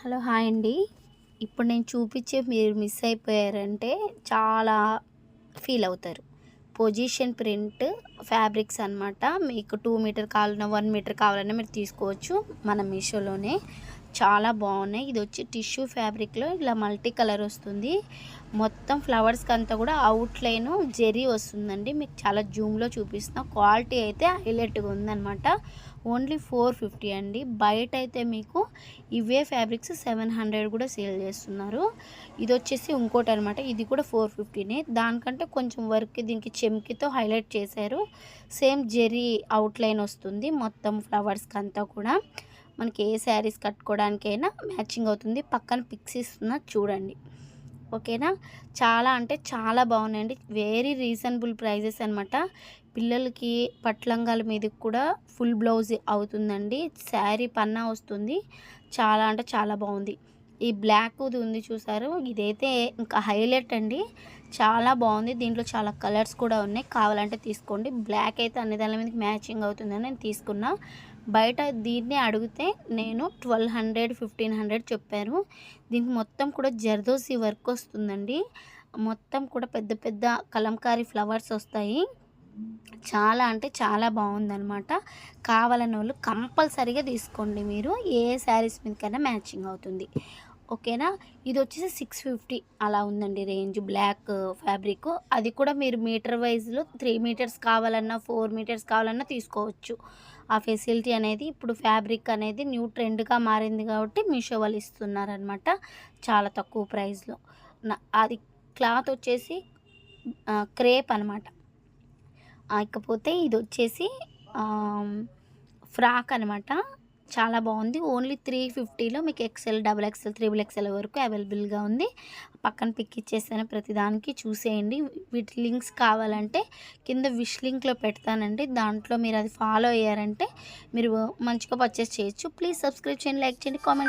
Hello hi అండి. ఇప్పుడు నేను చూపించే మీరు మిస్ అయిపోయారంటే చాలా ఫీల్ అవుతారు. పొజిషన్ ప్రింట్ ఫ్యాబ్రిక్స్ అనమాట మీకు టూ మీటర్ కావాలన్నా వన్ మీటర్ కావాలన్నా మీరు తీసుకోవచ్చు మన మీషోలోనే. చాలా బాగున్నాయి. ఇది వచ్చి టిష్యూ ఫ్యాబ్రిక్లో ఇలా మల్టీ కలర్ వస్తుంది. మొత్తం ఫ్లవర్స్కి అంతా కూడా అవుట్లైన్ జెరీ వస్తుందండి. మీకు చాలా జూమ్లో చూపిస్తున్నా. క్వాలిటీ అయితే హైలైట్గా ఉందన్నమాట. ఓన్లీ ఫోర్ ఫిఫ్టీ అండి. బయట అయితే మీకు ఇవే ఫ్యాబ్రిక్స్ సెవెన్ హండ్రెడ్ కూడా సేల్ చేస్తున్నారు. ఇది వచ్చేసి ఇంకోటి అనమాట ఇది కూడా ఫోర్ ఫిఫ్టీనే. దానికంటే కొంచెం వర్క్ దీనికి చెమ్కితో హైలైట్ చేశారు. సేమ్ జెరీ అవుట్లైన్ వస్తుంది మొత్తం ఫ్లవర్స్కి అంతా కూడా. మనకి ఏ శారీస్ కట్టుకోవడానికైనా మ్యాచింగ్ అవుతుంది. పక్కన పిక్స్ ఇస్తున్నా చూడండి. ఓకేనా? చాలా అంటే చాలా బాగున్నాయండి. వెరీ రీజనబుల్ ప్రైజెస్ అనమాట పిల్లలకి పట్లంగాల మీద కూడా ఫుల్ బ్లౌజ్ అవుతుందండి. శారీ పన్నా వస్తుంది. చాలా అంటే చాలా బాగుంది. ఈ బ్లాక్ది ఉంది చూసారు. ఇదైతే ఇంకా హైలైట్ అండి. చాలా బాగుంది. దీంట్లో చాలా కలర్స్ కూడా ఉన్నాయి. కావాలంటే తీసుకోండి. బ్లాక్ అయితే అన్ని దాని మీద మ్యాచింగ్ అవుతుందని నేను తీసుకున్నా. బయట దీన్ని అడిగితే నేను ట్వెల్వ్ హండ్రెడ్ ఫిఫ్టీన్ హండ్రెడ్ చెప్పాను దీనికి మొత్తం కూడా జర్దోసి వర్క్ వస్తుందండి. మొత్తం కూడా పెద్ద పెద్ద కలంకారీ ఫ్లవర్స్ వస్తాయి. చాలా అంటే చాలా బాగుందనమాట కావాలని వాళ్ళు కంపల్సరీగా తీసుకోండి మీరు. ఏ శారీస్ మీదకైనా మ్యాచింగ్ అవుతుంది. ఓకేనా? ఇది వచ్చేసి సిక్స్ ఫిఫ్టీ అలా ఉందండి రేంజ్. Black fabric. అది కూడా మీరు మీటర్ వైజ్లో త్రీ మీటర్స్ కావాలన్నా ఫోర్ మీటర్స్ కావాలన్నా తీసుకోవచ్చు. ఆ ఫెసిలిటీ అనేది ఇప్పుడు ఫ్యాబ్రిక్ అనేది న్యూ ట్రెండ్గా మారింది కాబట్టి మీషో వాళ్ళు ఇస్తున్నారనమాట చాలా తక్కువ ప్రైస్లో. అది క్లాత్ వచ్చేసి క్రేప్ అనమాట ఇకపోతే ఇది వచ్చేసి ఫ్రాక్ అనమాట చాలా బాగుంది. ఓన్లీ త్రీ ఫిఫ్టీలో మీకు XL double XL triple XL వరకు అవైలబుల్గా ఉంది. పక్కన పిక్ ఇచ్చేసాను ప్రతిదానికి చూసేయండి. వీటి లింక్స్ కావాలంటే కింద విష్ లింక్లో పెడతానండి. దాంట్లో మీరు అది ఫాలో అయ్యారంటే మీరు మంచిగా పర్చేస్ చేయొచ్చు. ప్లీజ్ సబ్స్క్రైబ్ చేయండి లైక్ చేయండి కామెంట్